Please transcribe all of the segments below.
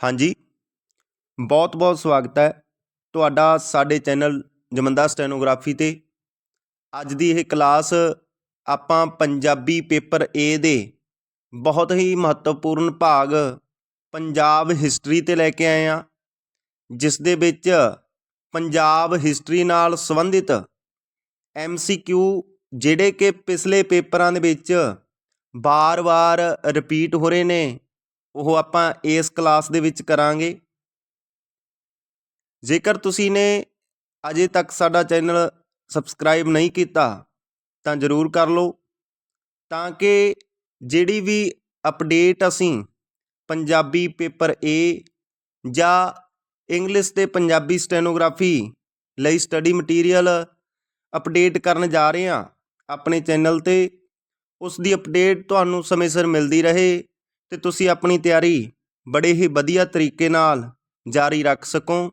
ਹਾਂਜੀ। ਬਹੁਤ-ਬਹੁਤ ਸਵਾਗਤ ਹੈ ਤੁਹਾਡਾ ਸਾਡੇ ਚੈਨਲ ਜਮੰਦਾ ਸਟੈਨੋਗ੍ਰਾਫੀ 'ਤੇ। ਅੱਜ ਦੀ ਇਹ ਕਲਾਸ ਆਪਾਂ ਪੰਜਾਬੀ ਪੇਪਰ ਏ ਦੇ ਬਹੁਤ ਹੀ ਮਹੱਤਵਪੂਰਨ ਭਾਗ ਪੰਜਾਬ ਹਿਸਟਰੀ 'ਤੇ ਲੈ ਕੇ ਆਏ ਹਾਂ, ਜਿਸ ਦੇ ਵਿੱਚ ਪੰਜਾਬ ਹਿਸਟਰੀ ਨਾਲ ਸੰਬੰਧਿਤ ਐਮਸੀਕਿਊ ਜਿਹੜੇ ਕਿ ਪਿਛਲੇ ਪੇਪਰਾਂ ਦੇ ਵਿੱਚ ਬਾਰ-ਬਾਰ ਰਿਪੀਟ ਹੋ ਰਹੇ ਨੇ ਉਹ ਆਪਾਂ ਇਸ ਕਲਾਸ ਦੇ ਵਿੱਚ ਕਰਾਂਗੇ। ਜੇਕਰ ਤੁਸੀਂ ਨੇ ਅਜੇ ਤੱਕ ਸਾਡਾ ਚੈਨਲ ਸਬਸਕ੍ਰਾਈਬ ਨਹੀਂ ਕੀਤਾ, ਤਾਂ ਜ਼ਰੂਰ ਕਰ ਲਓ। ਤਾਂ ਕਿ ਜਿਹੜੀ ਵੀ ਅਪਡੇਟ ਅਸੀਂ ਪੰਜਾਬੀ ਪੇਪਰ ਏ ਜਾਂ ਇੰਗਲਿਸ਼ ਤੇ ਪੰਜਾਬੀ ਸਟੈਨੋਗ੍ਰਾਫੀ ਲਈ ਸਟੱਡੀ ਮਟੀਰੀਅਲ ਅਪਡੇਟ ਕਰਨ ਜਾ ਰਹੇ ਹਾਂ, ਆਪਣੇ ਚੈਨਲ ਤੇ, ਉਸ ਦੀ ਅਪਡੇਟ ਤੁਹਾਨੂੰ ਸਮੇਂ ਸਿਰ ਮਿਲਦੀ ਰਹੇ। ਤੇ ਤੁਸੀਂ ਆਪਣੀ ਤਿਆਰੀ ਬੜੇ ਹੀ ਵਧੀਆ ਤਰੀਕੇ ਨਾਲ ਜਾਰੀ ਰੱਖ ਸਕੋ।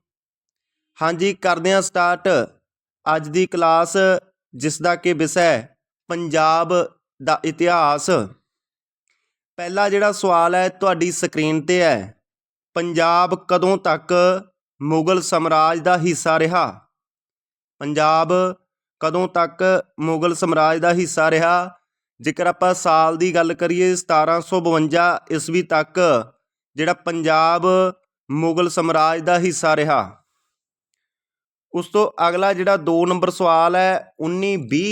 ਹਾਂਜੀ, ਕਰਦੇ ਹਾਂ ਸਟਾਰਟ। ਅੱਜ ਦੀ ਕਲਾਸ, ਜਿਸ ਦਾ ਕਿ ਵਿਸ਼ਾ ਪੰਜਾਬ ਦਾ ਇਤਿਹਾਸ। ਪਹਿਲਾ ਜਿਹੜਾ ਸਵਾਲ ਹੈ, ਤੁਹਾਡੀ ਸਕਰੀਨ ਤੇ ਹੈ। ਪੰਜਾਬ ਕਦੋਂ ਤੱਕ ਮੁਗਲ ਸਾਮਰਾਜ ਦਾ ਹਿੱਸਾ ਰਿਹਾ? ਪੰਜਾਬ ਕਦੋਂ ਤੱਕ ਮੁਗਲ ਸਾਮਰਾਜ ਦਾ ਹਿੱਸਾ ਰਿਹਾ? ਜੇਕਰ ਆਪਾਂ ਸਾਲ ਦੀ ਗੱਲ ਕਰੀਏ 1752 ਈਸਵੀ ਤੱਕ ਜਿਹੜਾ ਪੰਜਾਬ ਮੁਗਲ ਸਾਮਰਾਜ ਦਾ ਹਿੱਸਾ ਰਿਹਾ, ਉਸ ਤੋਂ ਅਗਲਾ ਜਿਹੜਾ 2 ਨੰਬਰ ਸਵਾਲ ਹੈ 1920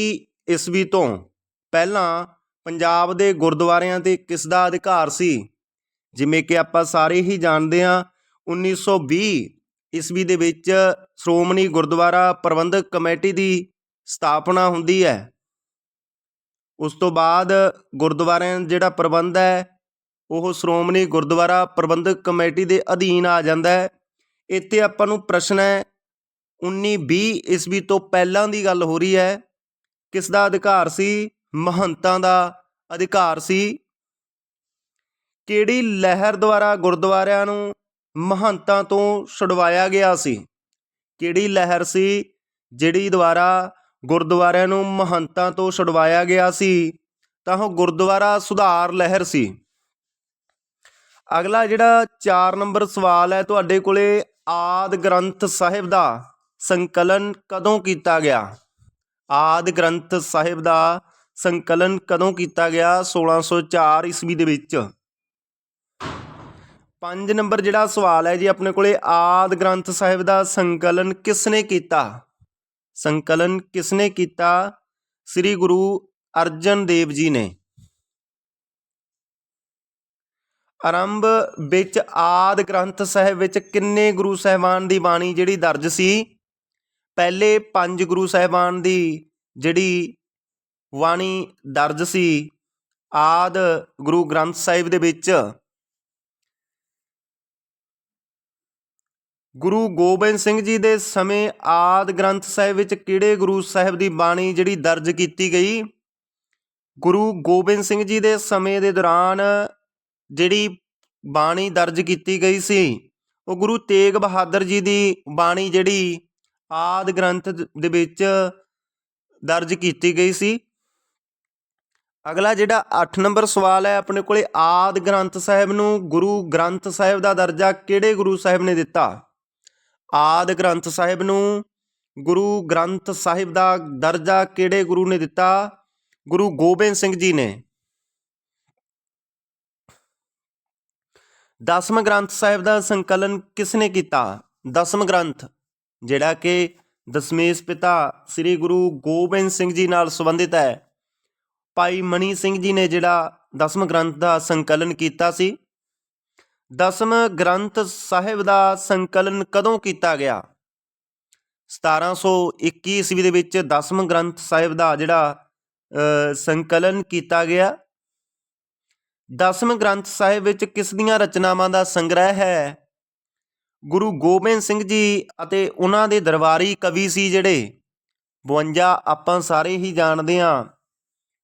ਈਸਵੀ ਤੋਂ ਪਹਿਲਾਂ ਪੰਜਾਬ ਦੇ ਗੁਰਦੁਆਰਿਆਂ ਤੇ ਕਿਸ ਦਾ ਅਧਿਕਾਰ ਸੀ? ਜਿਵੇਂ ਕਿ ਆਪਾਂ ਸਾਰੇ ਹੀ ਜਾਣਦੇ ਹਾਂ 1920 ਈਸਵੀ ਦੇ ਵਿੱਚ ਸ਼੍ਰੋਮਣੀ ਗੁਰਦੁਆਰਾ ਪ੍ਰਬੰਧਕ ਕਮੇਟੀ ਦੀ ਸਥਾਪਨਾ ਹੁੰਦੀ ਹੈ। ਉਸ ਤੋਂ ਬਾਅਦ ਗੁਰਦੁਆਰਿਆਂ ਜਿਹੜਾ ਪ੍ਰਬੰਧ ਹੈ, ਉਹ ਸ਼੍ਰੋਮਣੀ ਗੁਰਦੁਆਰਾ ਪ੍ਰਬੰਧਕ ਕਮੇਟੀ ਦੇ ਅਧੀਨ ਆ ਜਾਂਦਾ ਹੈ। ਇੱਥੇ ਆਪਾਂ ਨੂੰ ਪ੍ਰਸ਼ਨ ਹੈ 1920 ਈਸਵੀ ਤੋਂ ਪਹਿਲਾਂ ਦੀ ਗੱਲ ਹੋ ਰਹੀ ਹੈ ਕਿਸ ਦਾ ਅਧਿਕਾਰ ਸੀ? ਮਹੰਤਾਂ ਦਾ ਅਧਿਕਾਰ ਸੀ। ਕਿਹੜੀ ਲਹਿਰ ਦੁਆਰਾ ਗੁਰਦੁਆਰਿਆਂ ਨੂੰ ਮਹੰਤਾਂ ਤੋਂ ਛੁਡਵਾਇਆ ਗਿਆ ਸੀ? ਕਿਹੜੀ ਲਹਿਰ ਸੀ, ਜਿਹੜੀ ਦੁਆਰਾ ਗੁਰਦੁਆਰਿਆਂ ਨੂੰ ਮਹੰਤਾਂ ਤੋਂ ਛੁਡਵਾਇਆ ਗਿਆ ਸੀ, ਤਾਂ ਉਹ ਗੁਰਦੁਆਰਾ ਸੁਧਾਰ ਲਹਿਰ ਸੀ। ਅਗਲਾ ਜਿਹੜਾ 4 ਨੰਬਰ ਸਵਾਲ ਹੈ, ਤੁਹਾਡੇ ਕੋਲੇ ਆਦ ਗ੍ਰੰਥ ਸਾਹਿਬ ਦਾ ਸੰਕਲਨ ਕਦੋਂ ਕੀਤਾ ਗਿਆ? ਆਦ ਗ੍ਰੰਥ ਸਾਹਿਬ ਦਾ ਸੰਕਲਨ ਕਦੋਂ ਕੀਤਾ ਗਿਆ? 1604 ਈਸਵੀ ਦੇ ਵਿੱਚ। 5 ਨੰਬਰ ਜਿਹੜਾ ਸਵਾਲ ਹੈ ਜੀ, ਆਪਣੇ ਕੋਲੇ ਆਦ ਗ੍ਰੰਥ ਸਾਹਿਬ ਦਾ ਸੰਕਲਨ ਕਿਸ ਨੇ ਕੀਤਾ? ਸੰਕਲਨ ਕਿਸਨੇ ਕੀਤਾ? ਸ੍ਰੀ ਗੁਰੂ ਅਰਜਨ ਦੇਵ ਜੀ ਨੇ। ਆਰੰਭ ਵਿੱਚ ਆਦ ਗ੍ਰੰਥ ਸਾਹਿਬ ਵਿੱਚ ਕਿੰਨੇ ਗੁਰੂ ਸਾਹਿਬਾਨ ਦੀ ਬਾਣੀ ਜਿਹੜੀ ਦਰਜ ਸੀ? ਪਹਿਲੇ ਪੰਜ ਗੁਰੂ ਸਾਹਿਬਾਨ ਦੀ ਜਿਹੜੀ ਬਾਣੀ ਦਰਜ ਸੀ, ਆਦ ਗੁਰੂ ਗ੍ਰੰਥ ਸਾਹਿਬ ਦੇ ਵਿੱਚ। ਗੁਰੂ ਗੋਬਿੰਦ ਸਿੰਘ ਜੀ ਦੇ ਸਮੇਂ ਆਦ ਗ੍ਰੰਥ ਸਾਹਿਬ ਵਿੱਚ ਕਿਹੜੇ ਗੁਰੂ ਸਾਹਿਬ ਦੀ ਬਾਣੀ ਜਿਹੜੀ ਦਰਜ ਕੀਤੀ ਗਈ? ਗੁਰੂ ਗੋਬਿੰਦ ਸਿੰਘ ਜੀ ਦੇ ਸਮੇਂ ਦੇ ਦੌਰਾਨ ਜਿਹੜੀ ਬਾਣੀ ਦਰਜ ਕੀਤੀ ਗਈ ਸੀ, ਉਹ ਗੁਰੂ ਤੇਗ ਬਹਾਦਰ ਜੀ ਦੀ ਬਾਣੀ ਜਿਹੜੀ ਆਦ ਗ੍ਰੰਥ ਦੇ ਵਿੱਚ ਦਰਜ ਕੀਤੀ ਗਈ ਸੀ। ਅਗਲਾ ਜਿਹੜਾ 8 ਨੰਬਰ ਸਵਾਲ ਹੈ, ਆਪਣੇ ਕੋਲੇ ਆਦ ਗ੍ਰੰਥ ਸਾਹਿਬ ਨੂੰ, ਗੁਰੂ ਗ੍ਰੰਥ ਸਾਹਿਬ ਦਾ ਦਰਜਾ ਕਿਹੜੇ ਗੁਰੂ ਸਾਹਿਬ ਨੇ ਦਿੱਤਾ? ਆਦਿ ਗ੍ਰੰਥ ਸਾਹਿਬ ਨੂੰ, ਗੁਰੂ ਗ੍ਰੰਥ ਸਾਹਿਬ ਦਾ ਦਰਜਾ ਕਿਹੜੇ ਗੁਰੂ ਨੇ ਦਿੱਤਾ? ਗੁਰੂ ਗੋਬਿੰਦ ਸਿੰਘ ਜੀ ਨੇ। ਦਸਮ ਗ੍ਰੰਥ ਸਾਹਿਬ ਦਾ ਸੰਕਲਨ ਕਿਸ ਨੇ ਕੀਤਾ? ਦਸਮ ਗ੍ਰੰਥ, ਜਿਹੜਾ ਕਿ ਦਸਮੇਸ਼ ਪਿਤਾ ਸ੍ਰੀ ਗੁਰੂ ਗੋਬਿੰਦ ਸਿੰਘ ਜੀ ਨਾਲ ਸੰਬੰਧਿਤ ਹੈ। ਭਾਈ ਮਣੀ ਸਿੰਘ ਜੀ ਨੇ ਜਿਹੜਾ ਦਸਮ ਗ੍ਰੰਥ ਦਾ ਸੰਕਲਨ ਕੀਤਾ ਸੀ ਦਸਮ ਗ੍ਰੰਥ ਸਾਹਿਬ ਦਾ ਸੰਕਲਨ ਕਦੋਂ ਕੀਤਾ ਗਿਆ? 1721 ਈਸਵੀ ਦੇ ਵਿੱਚ ਦਸਮ ਗ੍ਰੰਥ ਸਾਹਿਬ ਦਾ ਜਿਹੜਾ ਸੰਕਲਨ ਕੀਤਾ ਗਿਆ। ਦਸਮ ਗ੍ਰੰਥ ਸਾਹਿਬ ਵਿੱਚ ਕਿਸ ਦੀਆਂ ਰਚਨਾਵਾਂ ਦਾ ਸੰਗ੍ਰਹਿ ਹੈ? ਗੁਰੂ ਗੋਬਿੰਦ ਸਿੰਘ ਜੀ ਅਤੇ ਉਹਨਾਂ ਦੇ ਦਰਬਾਰੀ ਕਵੀ ਸੀ ਜਿਹੜੇ 52 ਆਪਾਂ ਸਾਰੇ ਹੀ ਜਾਣਦੇ ਹਾਂ।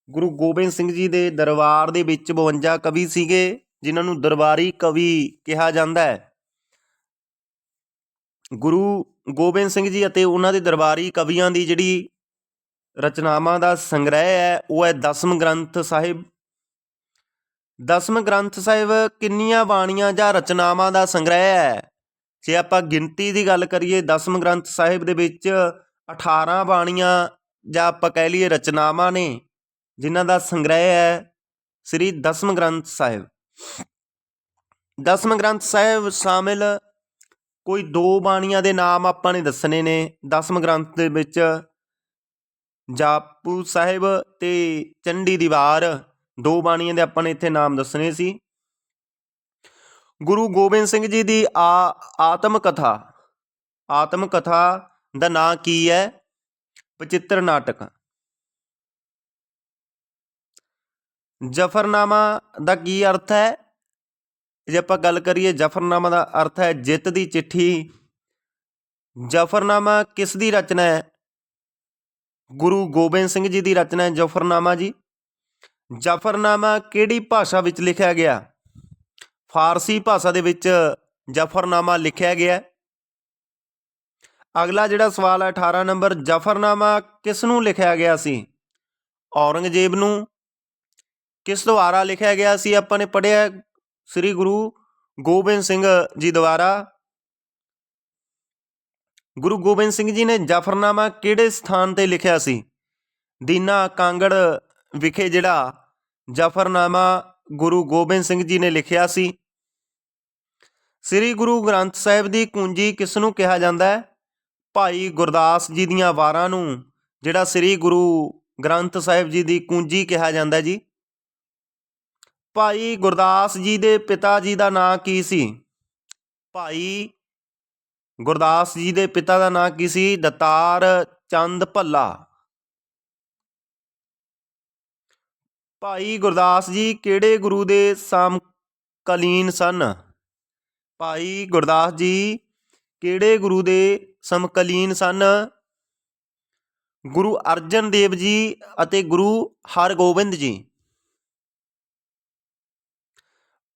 ਗੁਰੂ ਗੋਬਿੰਦ ਸਿੰਘ ਜੀ ਦੇ ਦਰਬਾਰ ਦੇ ਵਿੱਚ 52 ਕਵੀ ਸੀਗੇ। ਜਿਨ੍ਹਾਂ ਨੂੰ ਦਰਬਾਰੀ ਕਵੀ ਕਿਹਾ ਜਾਂਦਾ ਹੈ। ਗੁਰੂ ਗੋਬਿੰਦ ਸਿੰਘ ਜੀ ਅਤੇ ਉਹਨਾਂ ਦੇ ਦਰਬਾਰੀ ਕਵੀਆਂ ਦੀ ਜਿਹੜੀ ਰਚਨਾਵਾਂ ਦਾ ਸੰਗ੍ਰਹਿ ਹੈ, ਉਹ ਹੈ ਦਸਮ ਗ੍ਰੰਥ ਸਾਹਿਬ। ਦਸਮ ਗ੍ਰੰਥ ਸਾਹਿਬ ਕਿੰਨੀਆਂ ਬਾਣੀਆਂ ਜਾਂ ਰਚਨਾਵਾਂ ਦਾ ਸੰਗ੍ਰਹਿ ਹੈ? ਜੇ ਆਪਾਂ ਗਿਣਤੀ ਦੀ ਗੱਲ ਕਰੀਏ, ਦਸਮ ਗ੍ਰੰਥ ਸਾਹਿਬ ਦੇ ਵਿੱਚ 18 ਬਾਣੀਆਂ ਜਾਂ ਆਪਾਂ ਕਹਿ ਲਈਏ ਰਚਨਾਵਾਂ ਨੇ, ਜਿਨ੍ਹਾਂ ਦਾ ਸੰਗ੍ਰਹਿ ਹੈ ਸ੍ਰੀ ਦਸਮ ਗ੍ਰੰਥ ਸਾਹਿਬ। ਦਸਮ ਗ੍ਰੰਥ ਸਾਹਿਬ ਸ਼ਾਮਿਲ। ਕੋਈ ਦੋ ਬਾਣੀਆਂ ਦੇ ਨਾਮ ਆਪਾਂ ਨੇ ਦੱਸਣੇ ਨੇ। ਦਸਮ ਗ੍ਰੰਥ ਦੇ ਵਿੱਚ ਜਾਪੂ ਸਾਹਿਬ ਤੇ ਚੰਡੀ ਦੀਵਾਰ, ਦੋ ਬਾਣੀਆਂ ਦੇ ਆਪਾਂ ਨੇ ਇੱਥੇ ਨਾਮ ਦੱਸਣੇ ਸੀ। ਗੁਰੂ ਗੋਬਿੰਦ ਸਿੰਘ ਜੀ ਦੀ ਆ, ਆਤਮ ਕਥਾ। ਆਤਮ ਕਥਾ ਦਾ ਨਾਂ ਕੀ ਹੈ? ਪਚਿੱਤਰ ਨਾਟਕ। ਜਫਰਨਾਮਾ ਦਾ ਕੀ ਅਰਥ ਹੈ? ਜੇ ਆਪਾਂ ਗੱਲ ਕਰੀਏ ਜਫਰਨਾਮਾ ਦਾ ਅਰਥ ਹੈ ਜਿੱਤ ਦੀ ਚਿੱਠੀ। ਜਫਰਨਾਮਾ ਕਿਸ ਦੀ ਰਚਨਾ ਹੈ? ਗੁਰੂ ਗੋਬਿੰਦ ਸਿੰਘ ਜੀ ਦੀ ਰਚਨਾ ਹੈ ਜਫਰਨਾਮਾ ਜੀ। ਜਫਰਨਾਮਾ ਕਿਹੜੀ ਭਾਸ਼ਾ ਵਿੱਚ ਲਿਖਿਆ ਗਿਆ? ਫਾਰਸੀ ਭਾਸ਼ਾ ਦੇ ਵਿੱਚ ਜਫਰਨਾਮਾ ਲਿਖਿਆ ਗਿਆ ਅਗਲਾ ਜਿਹੜਾ ਸਵਾਲ ਹੈ 18 ਨੰਬਰ, ਜਫਰਨਾਮਾ ਕਿਸ ਨੂੰ ਲਿਖਿਆ ਗਿਆ ਸੀ? ਔਰੰਗਜ਼ੇਬ ਨੂੰ ਕਿਸ ਦੁਆਰਾ ਲਿਖਿਆ ਗਿਆ ਸੀ? ਆਪਾਂ ਨੇ ਪੜ੍ਹਿਆ ਸ੍ਰੀ ਗੁਰੂ ਗੋਬਿੰਦ ਸਿੰਘ ਜੀ ਦੁਆਰਾ। ਗੁਰੂ ਗੋਬਿੰਦ ਸਿੰਘ ਜੀ ਨੇ ਜਫਰਨਾਮਾ ਕਿਹੜੇ ਸਥਾਨ ਤੇ ਲਿਖਿਆ ਸੀ? ਦੀਨਾ ਕਾਂਗੜ ਵਿਖੇ ਜਿਹੜਾ ਜਫਰਨਾਮਾ ਗੁਰੂ ਗੋਬਿੰਦ ਸਿੰਘ ਜੀ ਨੇ ਲਿਖਿਆ ਸੀ। ਸ੍ਰੀ ਗੁਰੂ ਗ੍ਰੰਥ ਸਾਹਿਬ ਦੀ ਕੁੰਜੀ ਕਿਸ ਨੂੰ ਕਿਹਾ ਜਾਂਦਾ ਹੈ? ਭਾਈ ਗੁਰਦਾਸ ਜੀ ਦੀਆਂ ਵਾਰਾਂ ਨੂੰ, ਜਿਹੜਾ ਸ੍ਰੀ ਗੁਰੂ ਗ੍ਰੰਥ ਸਾਹਿਬ ਜੀ ਦੀ ਕੁੰਜੀ ਕਿਹਾ ਜਾਂਦਾ ਜੀ। ਭਾਈ ਗੁਰਦਾਸ ਜੀ ਦੇ ਪਿਤਾ ਜੀ ਦਾ ਨਾਂ ਕੀ ਸੀ? ਭਾਈ ਗੁਰਦਾਸ ਜੀ ਦੇ ਪਿਤਾ ਦਾ ਨਾਂ ਕੀ ਸੀ? ਦਤਾਰ ਚੰਦ ਭੱਲਾ। ਭਾਈ ਗੁਰਦਾਸ ਜੀ ਕਿਹੜੇ ਗੁਰੂ ਦੇ ਸਮਕਾਲੀਨ ਸਨ? ਭਾਈ ਗੁਰਦਾਸ ਜੀ ਕਿਹੜੇ ਗੁਰੂ ਦੇ ਸਮਕਾਲੀਨ ਸਨ? ਗੁਰੂ ਅਰਜਨ ਦੇਵ ਜੀ ਅਤੇ ਗੁਰੂ ਹਰਗੋਬਿੰਦ ਜੀ।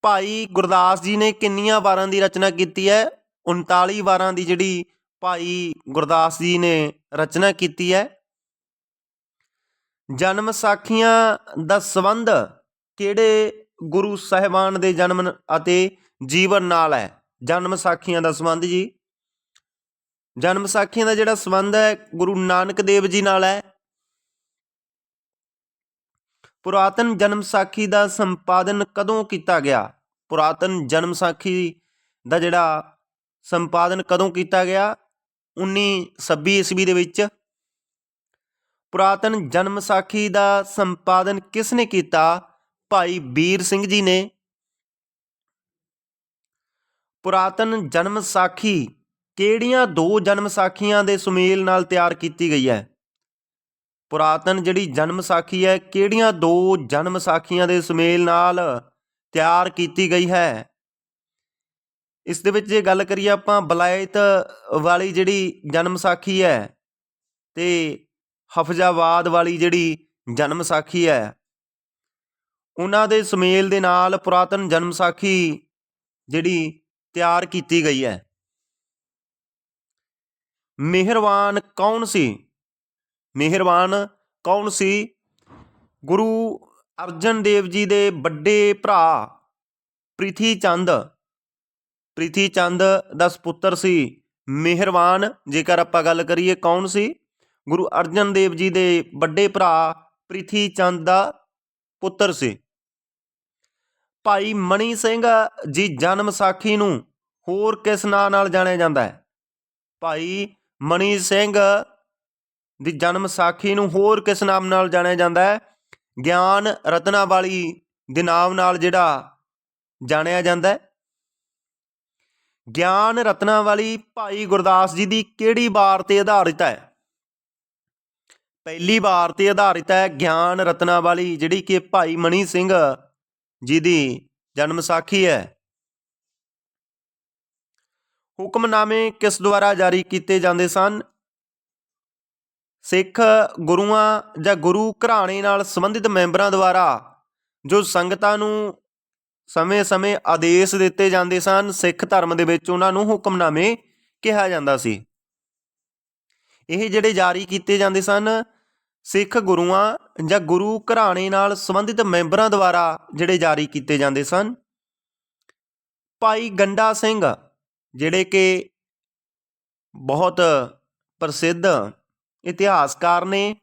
ਭਾਈ ਗੁਰਦਾਸ ਜੀ ਨੇ ਕਿੰਨੀਆਂ ਵਾਰਾਂ ਦੀ ਰਚਨਾ ਕੀਤੀ ਹੈ? 39 ਵਾਰਾਂ ਦੀ ਜਿਹੜੀ ਭਾਈ ਗੁਰਦਾਸ ਜੀ ਨੇ ਰਚਨਾ ਕੀਤੀ ਹੈ। ਜਨਮ ਸਾਖੀਆਂ ਦਾ ਸੰਬੰਧ ਕਿਹੜੇ ਗੁਰੂ ਸਾਹਿਬਾਨ ਦੇ ਜਨਮ ਅਤੇ ਜੀਵਨ ਨਾਲ ਹੈ? ਜਨਮ ਸਾਖੀਆਂ ਦਾ ਸੰਬੰਧ ਜੀ। ਜਨਮ ਸਾਖੀਆਂ ਦਾ ਜਿਹੜਾ ਸੰਬੰਧ ਹੈ, ਗੁਰੂ ਨਾਨਕ ਦੇਵ ਜੀ ਨਾਲ ਹੈ। ਪੁਰਾਤਨ ਜਨਮ ਸਾਖੀ ਦਾ ਸੰਪਾਦਨ ਕਦੋਂ ਕੀਤਾ ਗਿਆ? ਪੁਰਾਤਨ ਜਨਮ ਸਾਖੀ ਦਾ ਜਿਹੜਾ ਸੰਪਾਦਨ ਕਦੋਂ ਕੀਤਾ ਗਿਆ? 1926 ਈਸਵੀ ਦੇ ਵਿੱਚ। ਪੁਰਾਤਨ ਜਨਮ ਸਾਖੀ ਦਾ ਸੰਪਾਦਨ ਕਿਸ ਨੇ ਕੀਤਾ? ਭਾਈ ਵੀਰ ਸਿੰਘ ਜੀ ਨੇ। ਪੁਰਾਤਨ ਜਨਮ ਸਾਖੀ ਕਿਹੜੀਆਂ ਦੋ ਜਨਮ ਸਾਖੀਆਂ ਦੇ ਸੁਮੇਲ ਨਾਲ ਤਿਆਰ ਕੀਤੀ ਗਈ ਹੈ? ਪੁਰਾਤਨ ਜਿਹੜੀ ਜਨਮ ਸਾਖੀ ਹੈ, ਕਿਹੜੀਆਂ ਦੋ ਜਨਮ ਸਾਖੀਆਂ ਦੇ ਸੁਮੇਲ ਨਾਲ ਤਿਆਰ ਕੀਤੀ ਗਈ ਹੈ? ਇਸ ਦੇ ਵਿੱਚ ਜੇ ਗੱਲ ਕਰੀਏ ਆਪਾਂ, ਬਲਾਇਤ ਵਾਲੀ ਜਿਹੜੀ ਜਨਮ ਸਾਖੀ ਹੈ ਤੇ ਹਫਜ਼ਾਬਾਦ ਵਾਲੀ ਜਿਹੜੀ ਜਨਮ ਸਾਖੀ ਹੈ, ਉਹਨਾਂ ਦੇ ਸੁਮੇਲ ਦੇ ਨਾਲ ਪੁਰਾਤਨ ਜਨਮ ਸਾਖੀ ਜਿਹੜੀ ਤਿਆਰ ਕੀਤੀ ਗਈ ਹੈ। ਮਿਹਰਬਾਨ ਕੌਣ ਸੀ? ਮਿਹਰਬਾਨ। ਕੌਣ ਸੀ? ਗੁਰੂ ਅਰਜਨ ਦੇਵ ਜੀ ਦੇ ਵੱਡੇ ਭਰਾ ਪ੍ਰਿਥੀ ਚੰਦ। ਪ੍ਰਿਥੀ ਚੰਦ ਦਾ ਸੁਪੁੱਤਰ ਸੀ। ਮਿਹਰਬਾਨ। ਜੇਕਰ ਆਪਾਂ ਗੱਲ ਕਰੀਏ ਕੌਣ ਸੀ? ਗੁਰੂ ਅਰਜਨ ਦੇਵ ਜੀ ਦੇ ਵੱਡੇ ਭਰਾ ਪ੍ਰਿਥੀ ਚੰਦ ਦਾ ਪੁੱਤਰ ਸੀ। ਭਾਈ ਮਣੀ ਸਿੰਘ ਜੀ ਜਨਮ ਸਾਖੀ ਨੂੰ ਹੋਰ ਕਿਸ ਨਾਂ ਨਾਲ ਜਾਣਿਆ ਜਾਂਦਾ ਹੈ? ਭਾਈ ਮਣੀ ਸਿੰਘ ਦੀ ਜਨਮ ਸਾਖੀ ਨੂੰ ਹੋਰ ਕਿਸ ਨਾਮ ਨਾਲ ਜਾਣਿਆ ਜਾਂਦਾ ਹੈ? ਗਿਆਨ ਰਤਨਾ ਵਾਲੀ ਦੇ ਨਾਮ ਨਾਲ ਜਿਹੜਾ ਜਾਣਿਆ ਜਾਂਦਾ ਹੈ। ਗਿਆਨ ਰਤਨਾ ਵਾਲੀ ਭਾਈ ਗੁਰਦਾਸ ਜੀ ਦੀ ਕਿਹੜੀ ਵਾਰ ਤੇ ਆਧਾਰਿਤ ਹੈ? ਪਹਿਲੀ ਵਾਰ ਤੇ ਆਧਾਰਿਤ ਹੈ ਗਿਆਨ ਰਤਨਾ ਵਾਲੀ ਜਿਹੜੀ ਕਿ ਭਾਈ ਮਣੀ ਸਿੰਘ ਜੀ ਦੀ ਜਨਮ ਸਾਖੀ ਹੈ। ਹੁਕਮਨਾਮੇ ਕਿਸ ਦੁਆਰਾ ਜਾਰੀ ਕੀਤੇ ਜਾਂਦੇ ਸਨ? ਸਿੱਖ ਗੁਰੂਆਂ ਜਾਂ ਗੁਰੂ ਘਰਾਣੇ ਨਾਲ ਸੰਬੰਧਿਤ ਮੈਂਬਰਾਂ ਦੁਆਰਾ ਜੋ ਸੰਗਤਾਂ ਨੂੰ ਸਮੇਂ-ਸਮੇਂ ਆਦੇਸ਼ ਦਿੱਤੇ ਜਾਂਦੇ ਸਨ, ਸਿੱਖ ਧਰਮ ਦੇ ਵਿੱਚ ਉਹਨਾਂ ਨੂੰ ਹੁਕਮਨਾਮੇ ਕਿਹਾ ਜਾਂਦਾ ਸੀ। ਇਹ ਜਿਹੜੇ ਜਾਰੀ ਕੀਤੇ ਜਾਂਦੇ ਸਨ, ਸਿੱਖ ਗੁਰੂਆਂ ਜਾਂ ਗੁਰੂ ਘਰਾਣੇ ਨਾਲ ਸੰਬੰਧਿਤ ਮੈਂਬਰਾਂ ਦੁਆਰਾ ਜਿਹੜੇ ਜਾਰੀ ਕੀਤੇ ਜਾਂਦੇ ਸਨ, ਭਾਈ ਗੰਡਾ ਸਿੰਘ, ਜਿਹੜੇ ਕਿ ਬਹੁਤ ਪ੍ਰਸਿੱਧ ਇਤਿਹਾਸਕਾਰ ਨੇ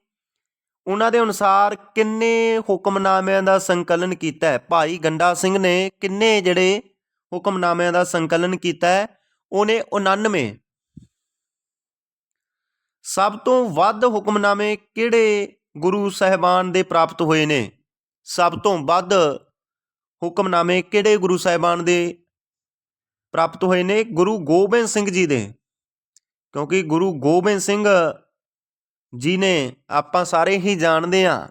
ਉਹਨਾਂ ਦੇ ਅਨੁਸਾਰ ਕਿੰਨੇ ਹੁਕਮਨਾਮਿਆਂ ਦਾ ਸੰਕਲਨ ਕੀਤਾ ਹੈ। ਭਾਈ ਗੰਡਾ ਸਿੰਘ ਨੇ ਕਿੰਨੇ ਜਿਹੜੇ ਹੁਕਮਨਾਮਿਆਂ ਦਾ ਸੰਕਲਨ ਕੀਤਾ ਹੈ ਉਹਨੇ 99 ਸਭ ਤੋਂ ਵੱਧ ਹੁਕਮਨਾਮੇ ਕਿਹੜੇ ਗੁਰੂ ਸਾਹਿਬਾਨ ਦੇ ਪ੍ਰਾਪਤ ਹੋਏ ਨੇ? ਸਭ ਤੋਂ ਵੱਧ ਹੁਕਮਨਾਮੇ ਕਿਹੜੇ ਗੁਰੂ ਸਾਹਿਬਾਨ ਦੇ ਪ੍ਰਾਪਤ ਹੋਏ ਨੇ? ਗੁਰੂ ਗੋਬਿੰਦ ਸਿੰਘ ਜੀ ਦੇ। ਕਿਉਂਕਿ ਗੁਰੂ ਗੋਬਿੰਦ ਸਿੰਘ ਜੀ ਆਪਾਂ ਸਾਰੇ ਹੀ ਜਾਣਦੇ ਆ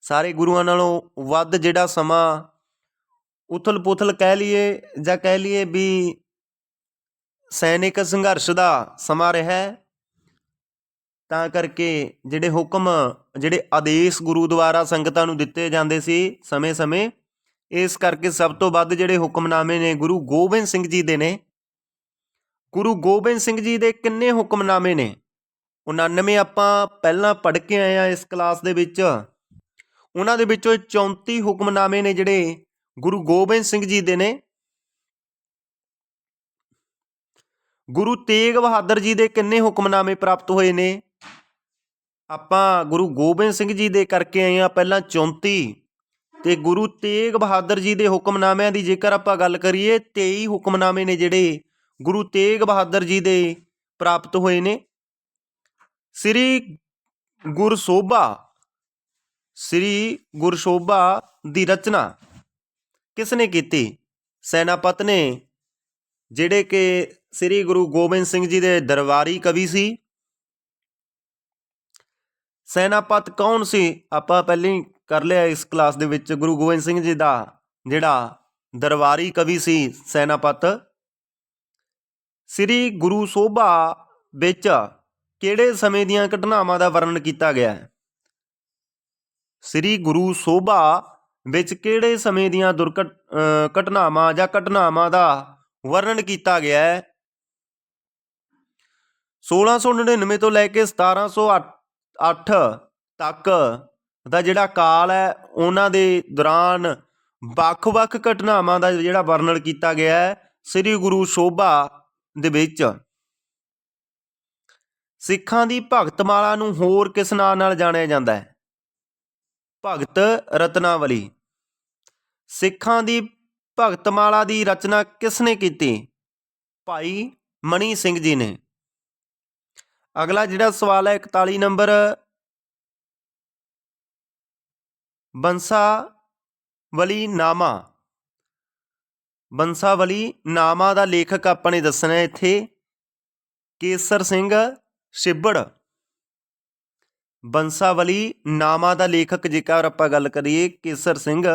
ਸਾਰੇ ਗੁਰੂਆਂ ਨਾਲੋਂ ਵੱਧ ਜਿਹੜਾ ਸਮਾਂ ਉਥਲ ਪੁਥਲ ਕਹਿ ਲਈਏ ਜਾਂ ਕਹਿ ਲਈਏ ਵੀ ਸੈਨਿਕ ਸੰਘਰਸ਼ ਦਾ ਸਮਾਂ ਰਿਹਾ ਤਾਂ ਕਰਕੇ ਜਿਹੜੇ ਹੁਕਮ, ਜਿਹੜੇ ਆਦੇਸ਼ ਗੁਰੂ ਦੁਆਰਾ ਸੰਗਤਾਂ ਨੂੰ ਦਿੱਤੇ ਜਾਂਦੇ ਸੀ ਸਮੇਂ-ਸਮੇਂ ਇਸ ਕਰਕੇ ਸਭ ਤੋਂ ਵੱਧ ਜਿਹੜੇ ਹੁਕਮਨਾਮੇ ਨੇ ਗੁਰੂ ਗੋਬਿੰਦ ਸਿੰਘ ਜੀ ਦੇ ਨੇ। ਗੁਰੂ ਗੋਬਿੰਦ ਸਿੰਘ ਜੀ ਦੇ ਕਿੰਨੇ ਹੁਕਮਨਾਮੇ ਨੇ? 99 ਆਪਾਂ ਪਹਿਲਾਂ ਪੜ੍ਹ ਕੇ ਆਏ ਆ ਇਸ ਕਲਾਸ ਦੇ ਵਿੱਚ। ਉਹਨਾਂ ਦੇ ਵਿੱਚੋਂ 34 ਹੁਕਮਨਾਮੇ ਨੇ ਜਿਹੜੇ ਗੁਰੂ ਗੋਬਿੰਦ ਸਿੰਘ ਜੀ ਦੇ ਨੇ। ਗੁਰੂ ਤੇਗ ਬਹਾਦਰ ਜੀ ਦੇ ਕਿੰਨੇ ਹੁਕਮਨਾਮੇ ਪ੍ਰਾਪਤ ਹੋਏ ਨੇ? ਆਪਾਂ ਗੁਰੂ ਗੋਬਿੰਦ ਸਿੰਘ ਜੀ ਦੇ ਕਰਕੇ ਆਏ ਆ ਪਹਿਲਾਂ 34 ਤੇ ਗੁਰੂ ਤੇਗ ਬਹਾਦਰ ਜੀ ਦੇ ਹੁਕਮਨਾਮਿਆਂ ਦੀ ਜੇਕਰ ਆਪਾਂ ਗੱਲ ਕਰੀਏ 23 ਹੁਕਮਨਾਮੇ ਨੇ ਜਿਹੜੇ ਗੁਰੂ ਤੇਗ ਬਹਾਦਰ ਜੀ ਦੇ ਪ੍ਰਾਪਤ ਹੋਏ ਨੇ। ਸ੍ਰੀ ਗੁਰਸੋਭਾ ਸ੍ਰੀ ਗੁਰਸ਼ੋਭਾ ਦੀ ਰਚਨਾ ਕਿਸ ਨੇ ਕੀਤੀ? ਸੈਨਾਪਤ ਨੇ, ਜਿਹੜੇ ਕਿ ਸ੍ਰੀ ਗੁਰੂ ਗੋਬਿੰਦ ਸਿੰਘ ਜੀ ਦੇ ਦਰਬਾਰੀ ਕਵੀ ਸੀ। ਸੈਨਾਪਤ ਕੌਣ ਸੀ? ਆਪਾਂ ਪਹਿਲਾਂ ਹੀ ਕਰ ਲਿਆ ਇਸ ਕਲਾਸ ਦੇ ਵਿੱਚ, ਗੁਰੂ ਗੋਬਿੰਦ ਸਿੰਘ ਜੀ ਦਾ ਜਿਹੜਾ ਦਰਬਾਰੀ ਕਵੀ ਸੀ ਸੈਨਾਪਤ। ਸ੍ਰੀ ਗੁਰੂ ਸੋਭਾ ਵਿੱਚ ਕਿਹੜੇ ਸਮੇਂ ਦੀਆਂ ਘਟਨਾਵਾਂ ਦਾ ਵਰਣਨ ਕੀਤਾ ਗਿਆ ਹੈ? ਸ੍ਰੀ ਗੁਰੂ ਸੋਭਾ ਵਿੱਚ ਕਿਹੜੇ ਸਮੇਂ ਦੀਆਂ ਦੁਰਘਟ ਘਟਨਾਵਾਂ ਜਾਂ ਘਟਨਾਵਾਂ ਦਾ ਵਰਣਨ ਕੀਤਾ ਗਿਆ ਹੈ? 1699 ਤੋਂ ਲੈ ਕੇ 1708 ਤੱਕ ਦਾ ਜਿਹੜਾ ਕਾਲ ਹੈ, ਉਹਨਾਂ ਦੇ ਦੌਰਾਨ ਵੱਖ-ਵੱਖ ਘਟਨਾਵਾਂ ਦਾ ਜਿਹੜਾ ਵਰਣਨ ਕੀਤਾ ਗਿਆ ਹੈ ਸ੍ਰੀ ਗੁਰੂ ਸ਼ੋਭਾ ਦੇ ਵਿੱਚ। ਸਿੱਖਾਂ ਦੀ ਭਗਤਮਾਲਾ ਨੂੰ ਹੋਰ ਕਿਸ ਨਾਂ ਨਾਲ ਜਾਣਿਆ ਜਾਂਦਾ ਹੈ? ਭਗਤ ਰਤਨਾਵਲੀ। ਸਿੱਖਾਂ ਦੀ ਭਗਤਮਾਲਾ ਦੀ ਰਚਨਾ ਕਿਸ ਨੇ ਕੀਤੀ? ਭਾਈ ਮਣੀ ਸਿੰਘ ਜੀ ਨੇ। ਅਗਲਾ ਜਿਹੜਾ ਸਵਾਲ ਹੈ 41 ਨੰਬਰ। ਬੰਸਾ ਬੰਸਾਵਲੀ ਨਾਮਾ ਬੰਸਾਵਲੀ ਨਾਮਾ ਦਾ ਲੇਖਕ ਆਪਾਂ ਨੇ ਦੱਸਣਾ ਇੱਥੇ। ਕੇਸਰ ਸਿੰਘ ਛਿੱਬੜ ਬੰਸਾਵਲੀ ਨਾਮਾ ਦਾ ਲੇਖਕ ਜੇਕਰ ਆਪਾਂ ਗੱਲ ਕਰੀਏ, ਕੇਸਰ ਸਿੰਘ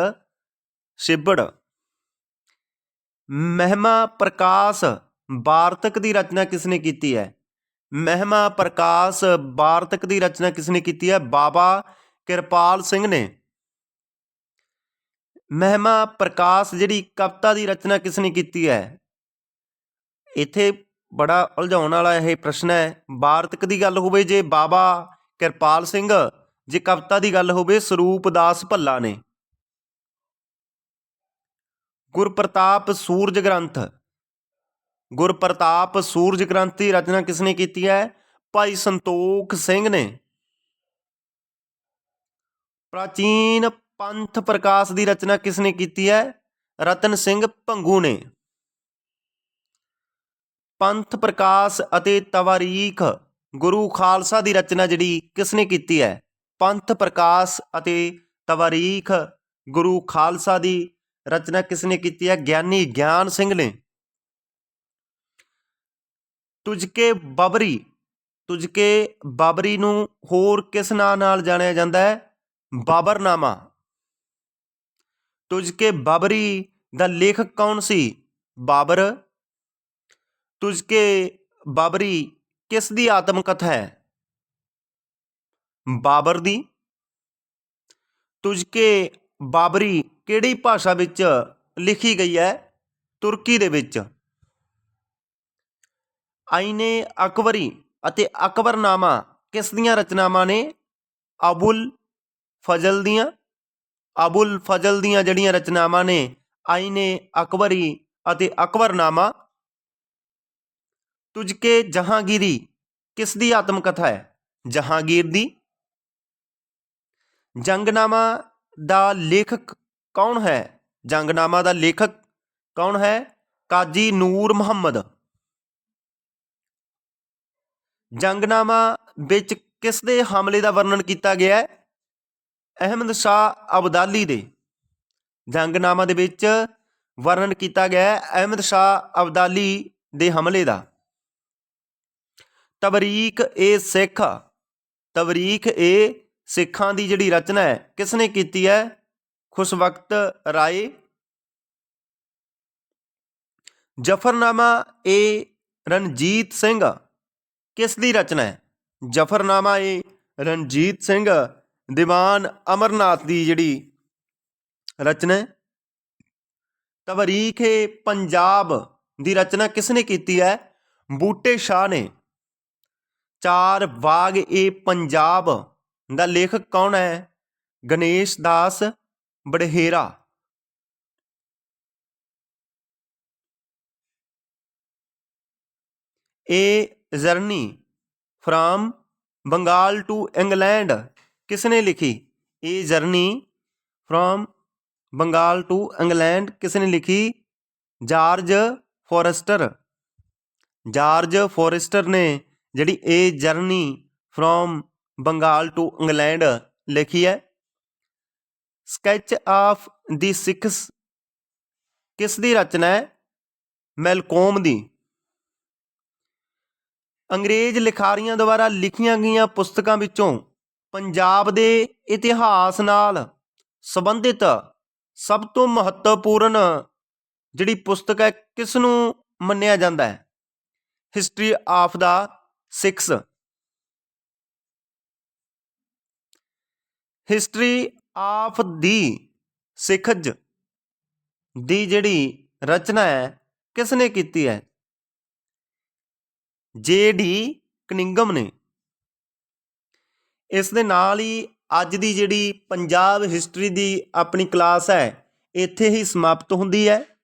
ਛਿੱਬੜ ਮਹਿਮਾ ਪ੍ਰਕਾਸ਼ ਵਾਰਤਕ ਦੀ ਰਚਨਾ ਕਿਸ ਨੇ ਕੀਤੀ ਹੈ? ਮਹਿਮਾ ਪ੍ਰਕਾਸ਼ ਵਾਰਤਕ ਦੀ ਰਚਨਾ ਕਿਸ ਨੇ ਕੀਤੀ ਹੈ? ਬਾਬਾ ਕਿਰਪਾਲ ਸਿੰਘ ਨੇ। ਮਹਿਮਾ ਪ੍ਰਕਾਸ਼ ਜਿਹੜੀ ਕਵਿਤਾ ਦੀ ਰਚਨਾ ਕਿਸ ਨੇ ਕੀਤੀ ਹੈ? ਇੱਥੇ ਬੜਾ ਉਲਝਾਉਣ ਵਾਲਾ ਇਹ ਪ੍ਰਸ਼ਨ ਹੈ। ਵਾਰਤਕ ਦੀ ਗੱਲ ਹੋਵੇ ਜੇ ਬਾਬਾ ਕਿਰਪਾਲ ਸਿੰਘ, ਜੇ ਕਵਿਤਾ ਦੀ ਗੱਲ ਹੋਵੇ ਸਰੂਪ ਦਾਸ ਭੱਲਾ ਨੇ। ਗੁਰਪ੍ਰਤਾਪ ਸੂਰਜ ਗ੍ਰੰਥ। ਗੁਰਪ੍ਰਤਾਪ ਸੂਰਜ ਗ੍ਰੰਥ ਦੀ ਰਚਨਾ ਕਿਸ ਨੇ ਕੀਤੀ ਹੈ? ਭਾਈ ਸੰਤੋਖ ਸਿੰਘ ਨੇ। ਪ੍ਰਾਚੀਨ ਪੰਥ ਪ੍ਰਕਾਸ਼ ਦੀ ਰਚਨਾ ਕਿਸ ਨੇ ਕੀਤੀ ਹੈ? ਰਤਨ ਸਿੰਘ ਭੰਗੂ ਨੇ। ਪੰਥ ਪ੍ਰਕਾਸ਼ ਅਤੇ ਤਵਾਰੀਖ ਗੁਰੂ ਖਾਲਸਾ ਦੀ ਰਚਨਾ ਜਿਹੜੀ ਕਿਸ ਨੇ ਕੀਤੀ ਹੈ? ਪੰਥ ਪ੍ਰਕਾਸ਼ ਅਤੇ ਤਵਾਰੀਖ ਗੁਰੂ ਖਾਲਸਾ ਦੀ ਰਚਨਾ ਕਿਸ ਨੇ ਕੀਤੀ ਹੈ? ਗਿਆਨੀ ਗਿਆਨ ਸਿੰਘ ਨੇ। ਤੁਝਕੇ ਬਬਰੀ ਤੁਝਕੇ ਬਾਬਰੀ ਨੂੰ ਹੋਰ ਕਿਸ ਨਾਂ ਨਾਲ ਜਾਣਿਆ ਜਾਂਦਾ ਹੈ? ਬਾਬਰਨਾਮਾ। ਤੁਝਕੇ ਬਾਬਰੀ ਦਾ ਲੇਖਕ ਕੌਣ ਸੀ? ਬਾਬਰ ਤੁਝਕੇ ਬਾਬਰੀ ਕਿਸ ਦੀ ਆਤਮ ਕਥਾ ਹੈ ਬਾਬਰ ਦੀ ਤੁਜਕੇ ਬਾਬਰੀ ਕਿਹੜੀ ਭਾਸ਼ਾ ਵਿੱਚ ਲਿਖੀ ਗਈ ਹੈ ਤੁਰਕੀ ਦੇ ਵਿੱਚ ਆਈਨੇ ਅਕਬਰੀ ਅਤੇ ਅਕਬਰਨਾਮਾ ਕਿਸ ਦੀਆਂ ਰਚਨਾਵਾਂ ਨੇ ਅਬੁਲ ਫਜ਼ਲ ਦੀਆਂ ਅਬੁਲ ਫਜ਼ਲ ਦੀਆਂ ਜਿਹੜੀਆਂ ਰਚਨਾਵਾਂ ਨੇ ਆਈਨੇ ਅਕਬਰੀ ਅਤੇ ਅਕਬਰਨਾਮਾ ਤੁਝਕੇ ਜਹਾਂਗੀਰੀ ਕਿਸ ਦੀ ਆਤਮ ਕਥਾ ਹੈ ਜਹਾਂਗੀਰ ਦੀ ਜੰਗਨਾਮਾ ਦਾ ਲੇਖਕ ਕੌਣ ਹੈ ਜੰਗਨਾਮਾ ਦਾ ਲੇਖਕ ਕੌਣ ਹੈ ਕਾਜੀ ਨੂਰ ਮੁਹੰਮਦ ਜੰਗਨਾਮਾ ਵਿੱਚ ਕਿਸ ਦੇ ਹਮਲੇ ਦਾ ਵਰਣਨ ਕੀਤਾ ਗਿਆ ਹੈ ਅਹਿਮਦ ਸ਼ਾਹ ਅਬਦਾਲੀ ਦੇ ਜੰਗਨਾਮਾ ਦੇ ਵਿੱਚ ਵਰਣਨ ਕੀਤਾ ਗਿਆ ਹੈ ਅਹਿਮਦ ਸ਼ਾਹ ਅਬਦਾਲੀ ਦੇ ਹਮਲੇ ਦਾ ਤਬਰੀਕ ਏ ਸਿੱਖ। ਤਬਰੀਕ ਏ ਸਿੱਖਾਂ ਦੀ ਜਿਹੜੀ ਰਚਨਾ ਹੈ ਕਿਸ ਨੇ ਕੀਤੀ ਹੈ? ਖੁਸ਼ ਵਕਤ ਰਾਏ। ਜਫਰਨਾਮਾ ਏ ਰਣਜੀਤ ਸਿੰਘ। ਕਿਸ ਦੀ ਰਚਨਾ ਹੈ? ਜਫਰਨਾਮਾ ਏ ਰਣਜੀਤ ਸਿੰਘ, ਦੀਵਾਨ ਅਮਰਨਾਥ ਦੀ ਜਿਹੜੀ ਰਚਨਾ ਹੈ। ਤਵਰੀਖ ਏ ਪੰਜਾਬ ਦੀ ਰਚਨਾ ਕਿਸ ਨੇ ਕੀਤੀ ਹੈ? ਬੂਟੇ ਸ਼ਾਹ ਨੇ। ਚਾਰ ਬਾਗ ਏ ਪੰਜਾਬ ਦਾ ਲੇਖਕ ਕੌਣ ਹੈ? Ganesh Das Badhera. A journey from Bengal to England. ਕਿਸ ਨੇ ਲਿਖੀ? A journey from Bengal to England. ਕਿਸ ਨੇ ਲਿਖੀ? ਜਾਰਜ ਫੋਰੈਸਟਰ। ਜਾਰਜ ਫੋਰੈਸਟਰ ਨੇ ਜਿਹੜੀ ਇਹ journey from Bengal to England ਲਿਖੀ ਹੈ। ਸਕੈਚ ਆਫ ਦੀ ਸਿਕਸ ਕਿਸ ਦੀ ਰਚਨਾ ਹੈ? ਮੈਲਕੋਮ ਦੀ। ਅੰਗਰੇਜ਼ ਲਿਖਾਰੀਆਂ ਦੁਆਰਾ ਲਿਖੀਆਂ ਗਈਆਂ ਪੁਸਤਕਾਂ ਵਿੱਚੋਂ ਪੰਜਾਬ ਦੇ ਇਤਿਹਾਸ ਨਾਲ ਸੰਬੰਧਿਤ ਸਭ ਤੋਂ ਮਹੱਤਵਪੂਰਨ ਜਿਹੜੀ ਪੁਸਤਕ ਹੈ ਕਿਸ ਨੂੰ ਮੰਨਿਆ ਜਾਂਦਾ ਹੈ? History of the Sikhs. History of the Sikhs ਦੀ ਜਿਹੜੀ ਰਚਨਾ ਹੈ ਕਿਸ ਨੇ ਕੀਤੀ ਹੈ? ਜੇ ਡੀ ਕਨਿੰਗਮ ਨੇ। ਇਸ ਦੇ ਨਾਲ ਹੀ ਅੱਜ ਦੀ ਜਿਹੜੀ ਪੰਜਾਬ ਹਿਸਟਰੀ ਦੀ ਆਪਣੀ ਕਲਾਸ ਹੈ, ਇੱਥੇ ਹੀ ਸਮਾਪਤ ਹੁੰਦੀ ਹੈ।